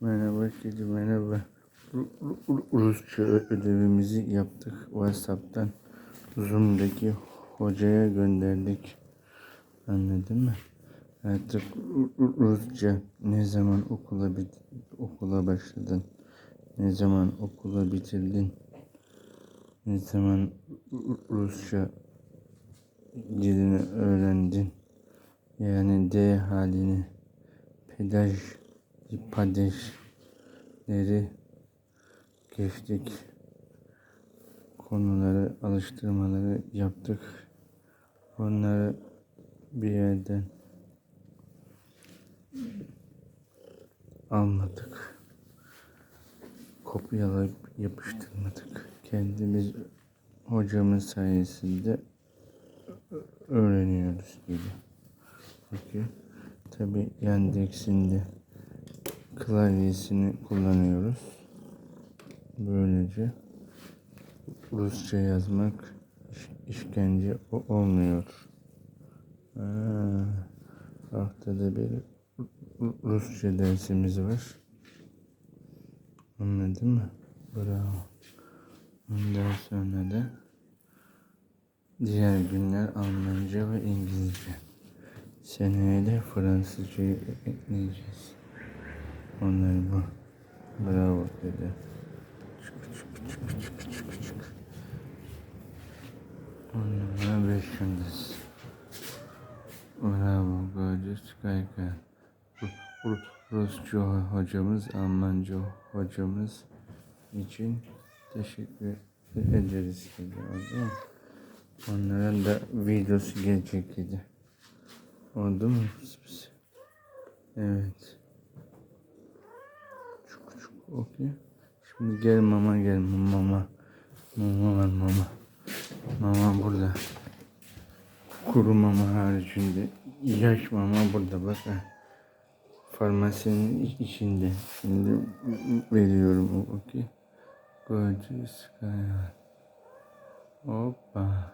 Merhaba kedi merhaba. Ru- Ru- Rusça ödevimizi yaptık. WhatsApp'tan Zoom'daki hocaya gönderdik. Anladın mı? Artık Ru- Ru- Rusça ne zaman okula bit okula başladın? Ne zaman okula bitirdin? Ne zaman Ru- Rusça dilini öğrendin? Yani D halini, pedaj, padejleri geçtik. Konuları, alıştırmaları yaptık. Onları bir yerden almadık. Kopyalayıp yapıştırmadık. Kendimiz hocamız sayesinde öğreniyoruz gibi. Peki. Tabi Yandex'in de klavyesini kullanıyoruz. Böylece Rusça yazmak iş- işkence olmuyor. Ha, haftada bir Ru- Rusça dersimiz var. Anladın mı? Bravo. Ondan sonra da diğer günler Almanca ve İngilizce. Seneye de Fransızcayı ekleyeceğiz. Onlar bu. Bravo dedi. Çık çık çık çık çık çık. Onlara beş yıldız. Bravo gorgeous Kayka. Ru- Ru- Rusça hocamız, Almanca hocamız için teşekkür ederiz dedi. Oldu mu? Onların da videosu gelecek dedi. Oldu mu? Evet. Okey. Şimdi gel mama gel mama. Mama var mama. Mama burada. Kuru mama haricinde. Yaş mama burada bak. Farmasinin iç- içinde. Şimdi veriyorum okey. Gorgeous Sky. Hoppa.